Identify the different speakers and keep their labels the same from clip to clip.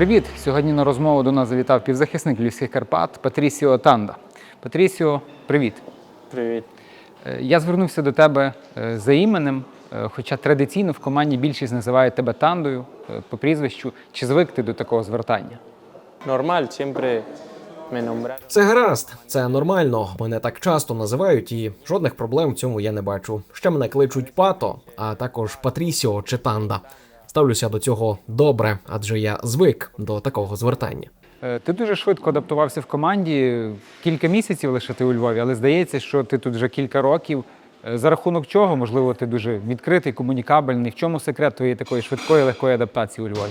Speaker 1: Привіт! Сьогодні на розмову до нас завітав півзахисник Львівських Карпат Патрісіо Танда. Патрісіо, привіт!
Speaker 2: Привіт.
Speaker 1: Е, Я звернувся до тебе е, за іменем, е, хоча традиційно в команді більшість називає тебе Тандою по прізвищу. Чи звик ти до такого звертання?
Speaker 2: Нормаль, siempre me nombraron.
Speaker 3: Це гаразд, це нормально. Мене так часто називають, і жодних проблем в цьому я не бачу. Ще мене кличуть Пато, а також Патрісіо чи Танда. Ставлюся до цього добре, адже я звик до такого звертання.
Speaker 1: Е, Ти дуже швидко адаптувався в команді, кілька місяців лише ти у Львові, але здається, що ти тут вже кілька років. Е, За рахунок чого, можливо, ти дуже відкритий, комунікабельний. В чому секрет твоєї такої швидкої, легкої адаптації у Львові?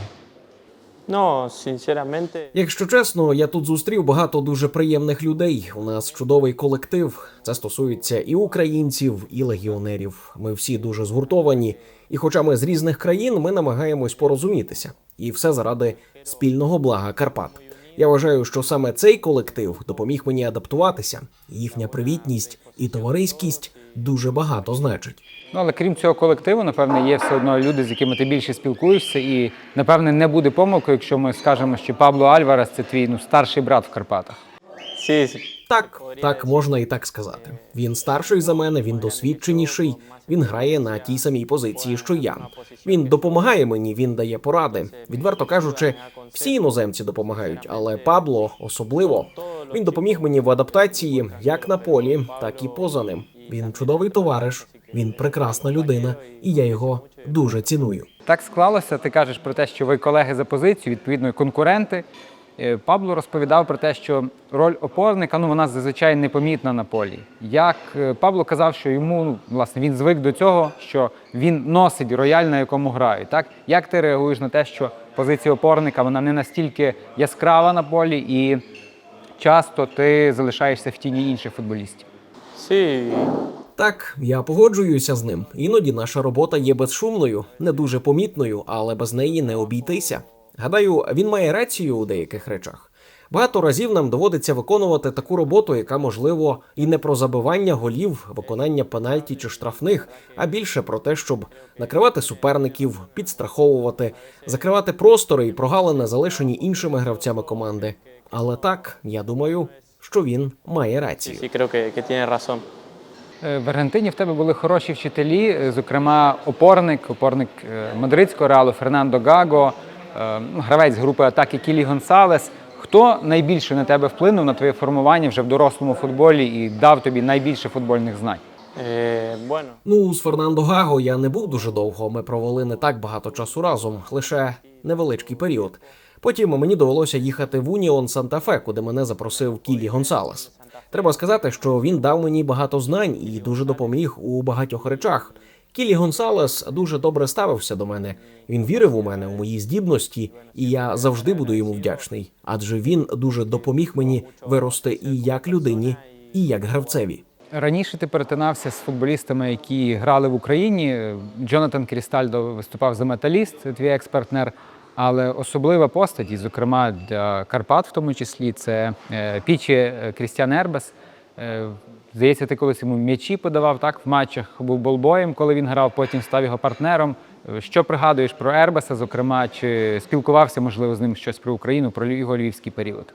Speaker 2: No, sinceramente,
Speaker 3: Якщо чесно, я тут зустрів багато дуже приємних людей. У нас чудовий колектив. Це стосується і українців, і легіонерів. Ми всі дуже згуртовані. І, хоча ми з різних країн, ми намагаємось порозумітися, і все заради спільного блага Карпат. Я вважаю, що саме цей колектив допоміг мені адаптуватися. Їхня привітність і товариськість дуже багато значить.
Speaker 1: Ну, але крім цього колективу, напевне, є все одно люди, з якими ти більше спілкуєшся, і напевне не буде помилкою, якщо ми скажемо, що Пабло Альварес це твій ну, старший брат в Карпатах.
Speaker 3: Так, так можна і так сказати. Він старший за мене, він досвідченіший. Він грає на тій самій позиції, що я. Він допомагає мені, він дає поради. Відверто кажучи, всі іноземці допомагають, але Пабло особливо. Він допоміг мені в адаптації як на полі, так і поза ним. Він чудовий товариш, він прекрасна людина, і я його дуже ціную.
Speaker 1: Так склалося. Ти кажеш про те, що ви колеги за позицію, відповідно, і конкуренти. Е, Пабло розповідав про те, що роль опорника ну вона зазвичай непомітна на полі. Як е, Пабло казав, що йому ну, власне він звик до цього, що він носить рояль, на якому грають. Так як ти реагуєш на те, що позиція опорника вона не настільки яскрава на полі, і часто ти залишаєшся в тіні інших футболістів?
Speaker 2: Sí,
Speaker 3: Так, я погоджуюся з ним. Іноді наша робота є безшумною, не дуже помітною, але без неї не обійтися. Гадаю, він має рацію у деяких речах. Багато разів нам доводиться виконувати таку роботу, яка можливо і не про забивання голів, виконання пенальті чи штрафних, а більше про те, щоб накривати суперників, підстраховувати, закривати простори і прогалини, залишені іншими гравцями команди. Але так, я думаю, що він має рацію.
Speaker 1: Е, В Аргентині в тебе були хороші вчителі, е, зокрема, опорник, опорник е, мадридського реалу Фернандо Гаго, гравець групи атаки Кілі Гонсалес. Хто найбільше на тебе вплинув на твоє формування вже в дорослому футболі і дав тобі найбільше футбольних знань?
Speaker 2: Eh,
Speaker 3: Ну, з Фернандо Гаго я не був дуже довго. Ми провели не так багато часу разом, лише невеличкий період. Потім мені довелося їхати в Уніон Санта-Фе, куди мене запросив Кілі Гонсалес. Треба сказати, що він дав мені багато знань і дуже допоміг у багатьох речах. Кілі Гонсалес дуже добре ставився до мене. Він вірив у мене, у мої здібності, і я завжди буду йому вдячний, адже він дуже допоміг мені вирости і як людині, і як гравцеві.
Speaker 1: Раніше ти перетинався з футболістами, які грали в Україні. Джонатан Крістальдо виступав за металіст, твій експертнер. Але особлива постать, і, зокрема для Карпат, в тому числі, це е, Пічі е, Крістіан Ербес. Е, Здається, ти колись йому м'ячі подавав так в матчах, був болбоєм, коли він грав, потім став його партнером. Е, Що пригадуєш про Ербеса, зокрема, чи спілкувався, можливо, з ним щось про Україну, про його львівський період?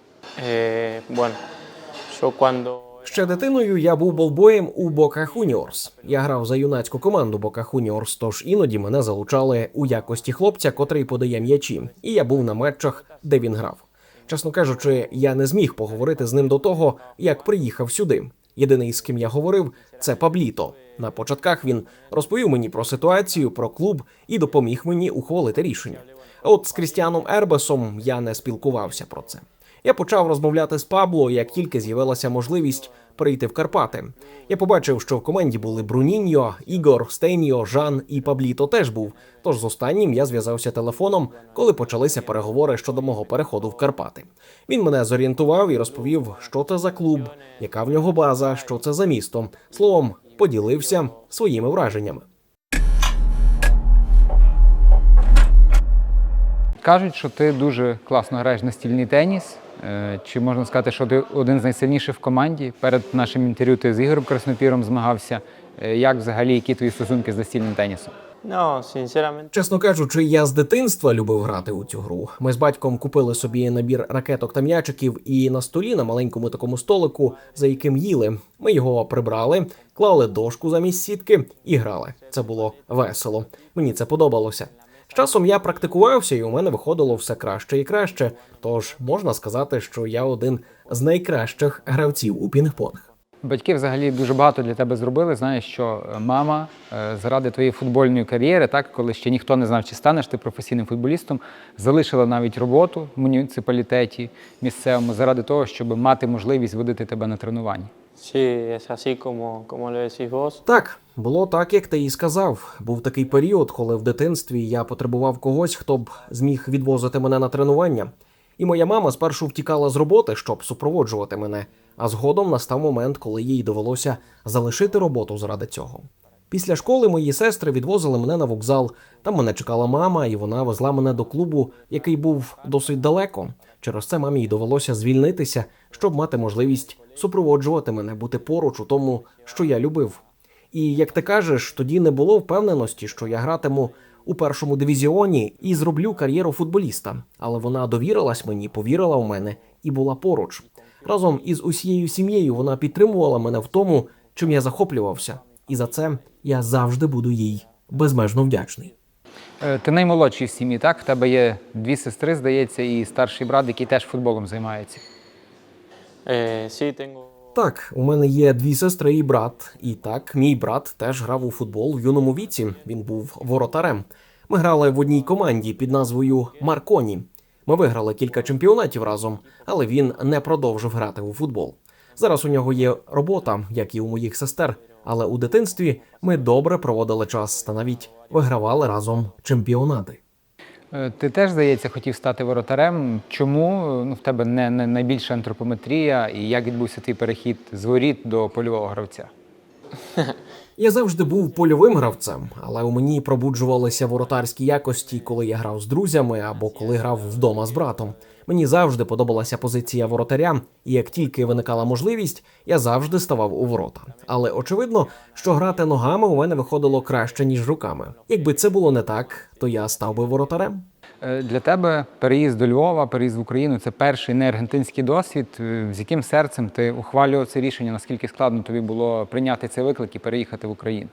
Speaker 2: yo
Speaker 3: Ще дитиною я був болбоєм у Бока Хуніорс. Я грав за юнацьку команду Бока Хуніорс, тож іноді мене залучали у якості хлопця, котрий подає м'ячі, і я був на матчах, де він грав. Чесно кажучи, я не зміг поговорити з ним до того, як приїхав сюди. Єдиний, з ким я говорив, це Пабліто. На початках він розповів мені про ситуацію, про клуб і допоміг мені ухвалити рішення. А от з Крістіаном Ербесом я не спілкувався про це. Я почав розмовляти з Пабло, як тільки з'явилася можливість прийти в Карпати. Я побачив, що в команді були Бруніньо, Ігор, Стейньо, Жан і Пабліто теж був. Тож з останнім я зв'язався телефоном, коли почалися переговори щодо мого переходу в Карпати. Він мене зорієнтував і розповів, що це за клуб, яка в нього база, що це за місто. Словом, поділився своїми враженнями.
Speaker 1: Кажуть, що ти дуже класно граєш на стільний теніс. Е, Чи можна сказати, що ти один з найсильніших в команді? Перед нашим інтерв'ю ти з Ігорем Краснопіром змагався. Е, Як взагалі, які твої стосунки з настільним тенісом?
Speaker 2: No,
Speaker 3: Чесно кажучи, я з дитинства любив грати у цю гру. Ми з батьком купили собі набір ракеток та м'ячиків, і на столі на маленькому такому столику, за яким їли. Ми його прибрали, клали дошку замість сітки і грали. Це було весело. Мені це подобалося. Часом я практикувався, і у мене виходило все краще і краще. Тож можна сказати, що я один з найкращих гравців у пінг-понг.
Speaker 1: Батьки взагалі дуже багато для тебе зробили. Знаєш, що е, мама е, заради твоєї футбольної кар'єри, так коли ще ніхто не знав, чи станеш ти професійним футболістом, залишила навіть роботу в муніципалітеті місцевому заради того, щоб мати можливість водити тебе на тренування.
Speaker 2: sí, es así como, como lo decís vos.
Speaker 3: Так, було так, як ти і сказав. Був такий період, коли в дитинстві я потребував когось, хто б зміг відвозити мене на тренування. І моя мама спершу втікала з роботи, щоб супроводжувати мене. А згодом настав момент, коли їй довелося залишити роботу заради цього. Після школи мої сестри відвозили мене на вокзал. Там мене чекала мама, і вона везла мене до клубу, який був досить далеко. Через це мамі й довелося звільнитися, щоб мати можливість супроводжувати мене, бути поруч у тому, що я любив. І як ти кажеш, тоді не було впевненості, що я гратиму у першому дивізіоні і зроблю кар'єру футболіста. Але вона довірилась мені, повірила в мене і була поруч. Разом із усією сім'єю вона підтримувала мене в тому, чим я захоплювався. І за це я завжди буду їй безмежно вдячний.
Speaker 1: Е, Ти наймолодший в сім'ї, так? В тебе є дві сестри, здається, і старший брат, який теж футболом займається.
Speaker 3: Так, у мене є дві сестри і брат. І так, мій брат теж грав у футбол в юному віці. Він був воротарем. Ми грали в одній команді під назвою Марконі. Ми виграли кілька чемпіонатів разом, але він не продовжив грати у футбол. Зараз у нього є робота, як і у моїх сестер. Але у дитинстві ми добре проводили час та навіть вигравали разом чемпіонати.
Speaker 1: Е, Ти теж, здається, хотів стати воротарем. Чому ну, в тебе не, не найбільша антропометрія і як відбувся твій перехід з воріт до польового гравця?
Speaker 3: Я завжди був польовим гравцем, але у мені пробуджувалися воротарські якості, коли я грав з друзями або коли грав вдома з братом. Мені завжди подобалася позиція воротаря, і як тільки виникала можливість, я завжди ставав у ворота. Але очевидно, що грати ногами у мене виходило краще ніж руками. Якби це було не так, то я став би воротарем.
Speaker 1: Е, Для тебе переїзд до Львова, переїзд в Україну це перший не аргентинський досвід. Е, З яким серцем ти ухвалював це рішення? Наскільки складно тобі було прийняти цей виклик і переїхати в Україну?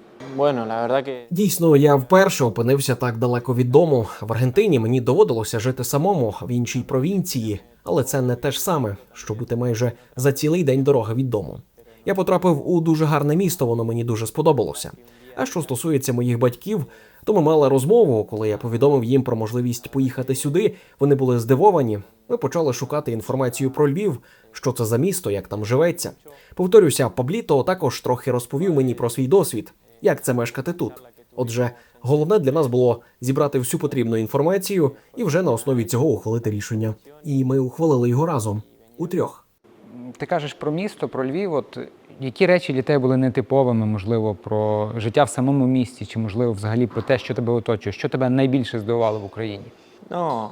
Speaker 3: Дійсно, я вперше опинився так далеко від дому. В Аргентині мені доводилося жити самому в іншій провінції, але це не те ж саме, що бути майже за цілий день дороги від дому. Я потрапив у дуже гарне місто, воно мені дуже сподобалося. А що стосується моїх батьків, то ми мали розмову, коли я повідомив їм про можливість поїхати сюди. Вони були здивовані. Ми почали шукати інформацію про Львів, що це за місто, як там живеться. Повторюся, Пабліто також трохи розповів мені про свій досвід, як це мешкати тут. Отже, головне для нас було зібрати всю потрібну інформацію і вже на основі цього ухвалити рішення. І ми ухвалили його разом у трьох.
Speaker 1: Ти кажеш про місто, про Львів. От які речі для тебе були нетиповими, можливо, про життя в самому місті, чи можливо взагалі про те, що тебе оточує? Що тебе найбільше здивувало в Україні?
Speaker 2: no,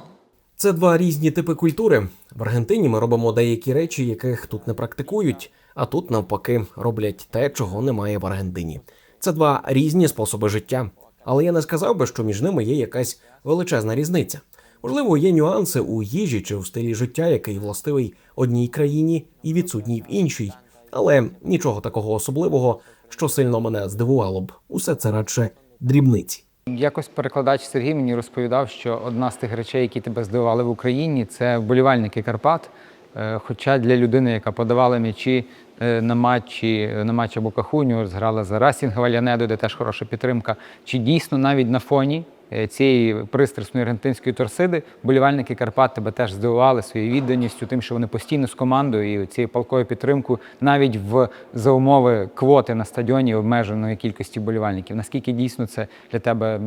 Speaker 3: Це два різні типи культури. В Аргентині ми робимо деякі речі, яких тут не практикують, а тут навпаки роблять те, чого немає в Аргентині. Це два різні способи життя. Але я не сказав би, що між ними є якась величезна різниця. Можливо, є нюанси у їжі чи у стилі життя, який властивий одній країні і відсутній в іншій. Але нічого такого особливого, що сильно мене здивувало б. Усе це радше дрібниці.
Speaker 1: Якось перекладач Сергій мені розповідав, що одна з тих речей, які тебе здивували в Україні, це вболівальники Карпат. Е, Хоча для людини, яка подавала м'ячі е, на матчі на матчі Бока Хуніорс, грала за Расінг Валянедо, де теж хороша підтримка. Чи дійсно навіть на фоні е, цієї пристрасної аргентинської торсиди вболівальники Карпат тебе теж здивували своєю відданістю, тим, що вони постійно з командою і цією палкою підтримкою, навіть в за умови квоти на стадіоні обмеженої кількості вболівальників. Наскільки дійсно це для тебе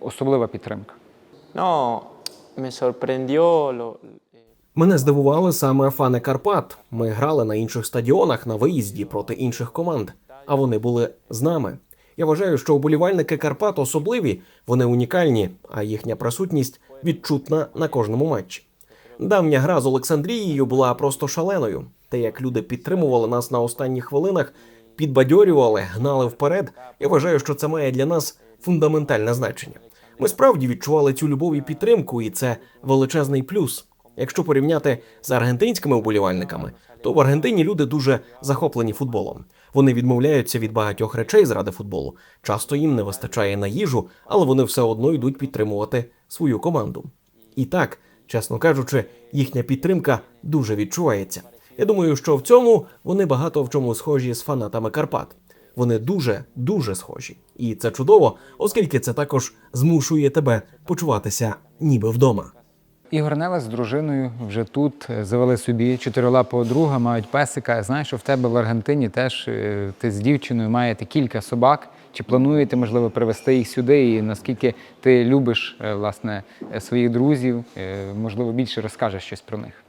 Speaker 1: особлива підтримка?
Speaker 2: no, me sorprendió lo,
Speaker 3: Мене здивували саме фани Карпат. Ми грали на інших стадіонах на виїзді проти інших команд, а вони були з нами. Я вважаю, що вболівальники Карпат особливі, вони унікальні, а їхня присутність відчутна на кожному матчі. Давня гра з Олександрією була просто шаленою. Те, як люди підтримували нас на останніх хвилинах, підбадьорювали, гнали вперед. Я вважаю, що це має для нас фундаментальне значення. Ми справді відчували цю любов і підтримку, і це величезний плюс. Якщо порівняти з аргентинськими вболівальниками, то в Аргентині люди дуже захоплені футболом. Вони відмовляються від багатьох речей заради футболу. Часто їм не вистачає на їжу, але вони все одно йдуть підтримувати свою команду. І так, чесно кажучи, їхня підтримка дуже відчувається. Я думаю, що в цьому вони багато в чому схожі з фанатами Карпат. Вони дуже дуже схожі, і це чудово, оскільки це також змушує тебе почуватися ніби вдома.
Speaker 1: Ігор Невес з дружиною вже тут е, завели собі чотирилапого друга, мають песика. Я знаю, що в тебе в Аргентині теж е, ти з дівчиною маєте кілька собак. Чи плануєте, можливо, привезти їх сюди? І наскільки ти любиш е, власне своїх друзів? Можливо, більше розкажеш щось про них.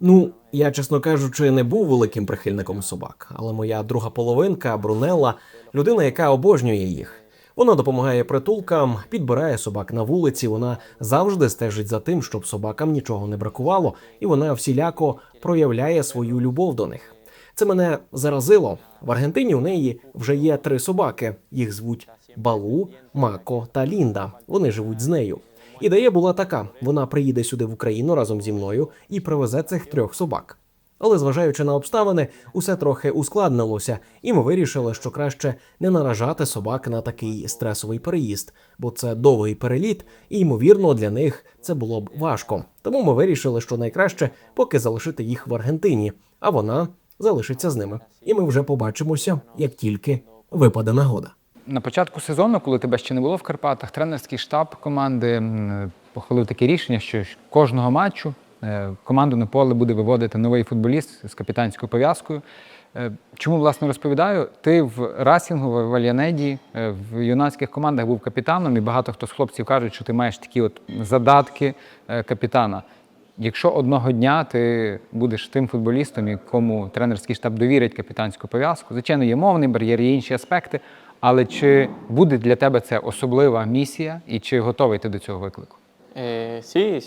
Speaker 3: Ну, я, чесно кажучи, не був великим прихильником собак, але моя друга половинка Брунелла людина, яка обожнює їх. Вона допомагає притулкам, підбирає собак на вулиці. Вона завжди стежить за тим, щоб собакам нічого не бракувало, і вона всіляко проявляє свою любов до них. Це мене заразило. В Аргентині у неї вже є три собаки. Їх звуть Балу, Мако та Лінда. Вони живуть з нею. Ідея була така: вона приїде сюди в Україну разом зі мною і привезе цих трьох собак. Але зважаючи на обставини, усе трохи ускладнилося, і ми вирішили, що краще не наражати собак на такий стресовий переїзд, бо це довгий переліт, і ймовірно для них це було б важко. Тому ми вирішили, що найкраще поки залишити їх в Аргентині, а вона залишиться з ними. І ми вже побачимося, як тільки випаде нагода.
Speaker 1: На початку сезону, коли тебе ще не було в Карпатах, тренерський штаб команди похвалив таке рішення, що кожного матчу е, команду на поле буде виводити новий футболіст з капітанською пов'язкою. Е, Чому власне розповідаю? Ти в Расінгу, в Альянеді, е, в юнацьких командах був капітаном, і багато хто з хлопців кажуть, що ти маєш такі от задатки е, капітана. Якщо одного дня ти будеш тим футболістом, якому тренерський штаб довірить капітанську пов'язку, звичайно, є мовний бар'єр, є інші аспекти. Але чи буде для тебе це особлива місія, і чи готовий ти до цього виклику?
Speaker 2: Sí,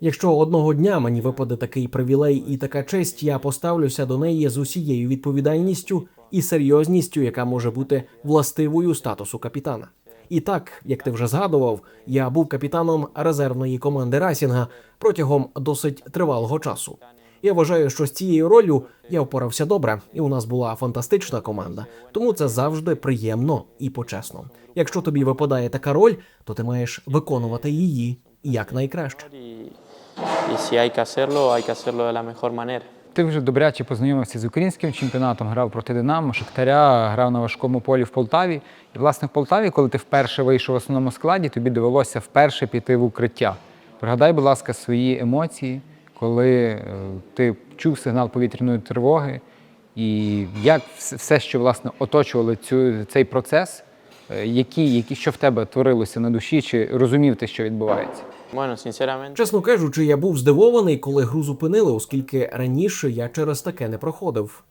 Speaker 3: Якщо одного дня мені випаде такий привілей і така честь, я поставлюся до неї з усією відповідальністю і серйозністю, яка може бути властивою статусу капітана. І так, як ти вже згадував, я був капітаном резервної команди Расінга протягом досить тривалого часу. Я вважаю, що з цією ролью я впорався добре, і у нас була фантастична команда. Тому це завжди приємно і почесно. Якщо тобі випадає така роль, то ти маєш виконувати її якнайкраще.
Speaker 1: Ти вже добряче познайомився з українським чемпіонатом, грав проти Динамо, Шахтаря, грав на важкому полі в Полтаві. І, власне, в Полтаві, коли ти вперше вийшов в основному складі, тобі довелося вперше піти в укриття. Пригадай, будь ласка, свої емоції, коли е, ти чув сигнал повітряної тривоги, і як все, що власне оточувало цю, цей процес, е, які, які, що в тебе творилося на душі, чи розумів ти, що відбувається?
Speaker 3: Чесно кажучи, я був здивований, коли гру зупинили, оскільки раніше я через таке не проходив.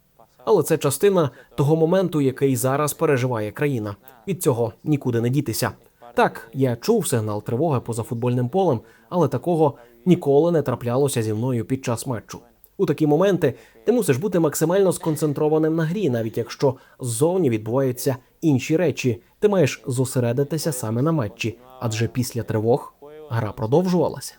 Speaker 3: Але це частина того моменту, який зараз переживає країна. Від цього нікуди не дітися. Так, я чув сигнал тривоги поза футбольним полем, але такого ніколи не траплялося зі мною під час матчу. У такі моменти ти мусиш бути максимально сконцентрованим на грі, навіть якщо ззовні відбуваються інші речі. Ти маєш зосередитися саме на матчі, адже після тривог гра продовжувалася.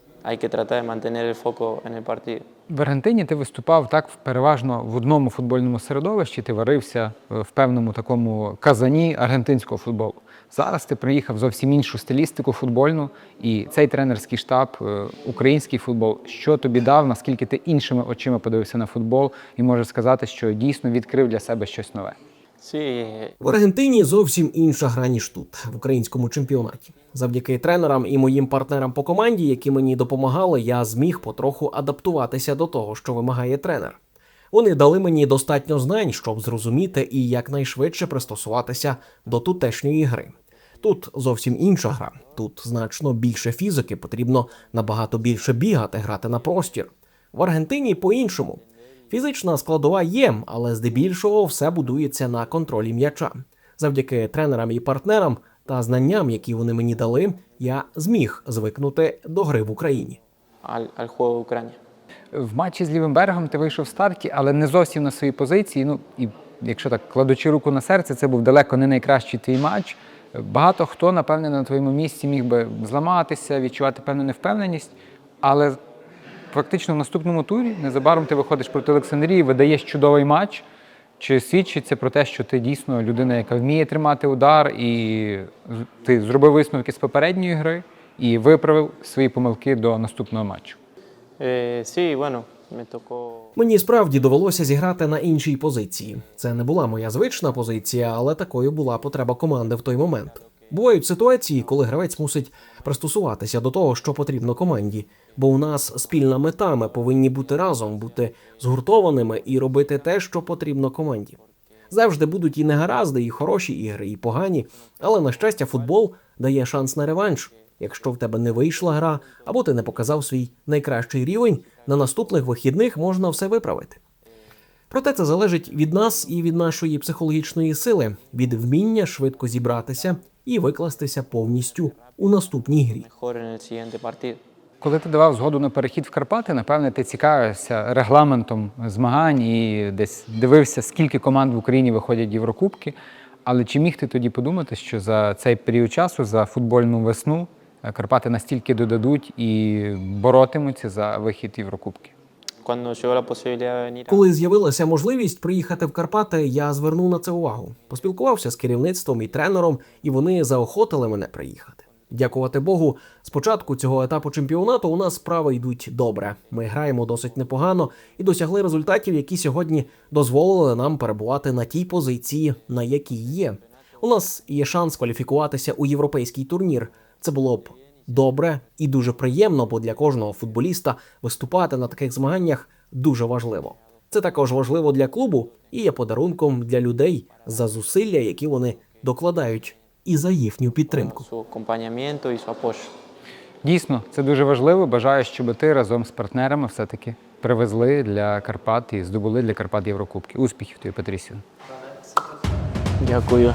Speaker 1: В Аргентині ти виступав так переважно в одному футбольному середовищі, ти варився е, в певному такому казані аргентинського футболу. Зараз ти приїхав зовсім іншу стилістику футбольну, і цей тренерський штаб, е, український футбол, що тобі дав, наскільки ти іншими очима подивився на футбол, і можеш сказати, що дійсно відкрив для себе щось нове.
Speaker 3: В Аргентині зовсім інша гра, ніж тут, в українському чемпіонаті. Завдяки тренерам і моїм партнерам по команді, які мені допомагали, я зміг потроху адаптуватися до того, що вимагає тренер. Вони дали мені достатньо знань, щоб зрозуміти і якнайшвидше пристосуватися до тутешньої гри. Тут зовсім інша гра. Тут значно більше фізики, потрібно набагато більше бігати, грати на простір. В Аргентині по-іншому. Фізична складова є, але здебільшого все будується на контролі м'яча. Завдяки тренерам і партнерам та знанням, які вони мені дали, я зміг звикнути до гри в Україні.
Speaker 2: juego de Ucrania.
Speaker 1: В матчі з лівим берегом ти вийшов в старті, але не зовсім на своїй позиції. Ну і якщо так кладучи руку на серце, це був далеко не найкращий твій матч. Багато хто, напевне, на твоєму місці міг би зламатися, відчувати певну невпевненість, але фактично в наступному турі незабаром ти виходиш проти Олександрії, видаєш чудовий матч. Чи свідчить це про те, що ти дійсно людина, яка вміє тримати удар, і ти зробив висновки з попередньої гри і виправив свої помилки до наступного матчу?
Speaker 2: Eh, sí, bueno.
Speaker 3: Мені справді довелося зіграти на іншій позиції. Це не була моя звична позиція, але такою була потреба команди в той момент. Бувають ситуації, коли гравець мусить пристосуватися до того, що потрібно команді. Бо у нас спільна мета, ми повинні бути разом, бути згуртованими і робити те, що потрібно команді. Завжди будуть і негаразди, і хороші ігри, і погані, але на щастя, футбол дає шанс на реванш. Якщо в тебе не вийшла гра, або ти не показав свій найкращий рівень, на наступних вихідних можна все виправити. Проте це залежить від нас і від нашої психологічної сили, від вміння швидко зібратися і викластися повністю у наступній грі.
Speaker 1: Коли ти давав згоду на перехід в Карпати, напевне, ти цікавився регламентом змагань і десь дивився, скільки команд в Україні виходять Єврокубки. Але чи міг ти тоді подумати, що за цей період часу, за футбольну весну, Карпати настільки додадуть і боротимуться за вихід Єврокубки?
Speaker 3: Коли з'явилася можливість приїхати в Карпати, я звернув на це увагу. Поспілкувався з керівництвом і тренером, і вони заохотили мене приїхати. Дякувати Богу, спочатку цього етапу чемпіонату у нас справи йдуть добре. Ми граємо досить непогано і досягли результатів, які сьогодні дозволили нам перебувати на тій позиції, на якій є. У нас є шанс кваліфікуватися у європейський турнір. Це було б добре і дуже приємно, бо для кожного футболіста виступати на таких змаганнях дуже важливо. Це також важливо для клубу і є подарунком для людей за зусилля, які вони докладають, і за їхню підтримку.
Speaker 1: Дійсно, це дуже важливо. Бажаю, щоб ти разом з партнерами все-таки привезли для Карпат і здобули для Карпат Єврокубки. Успіхів тобі, Патрісію.
Speaker 2: Дякую.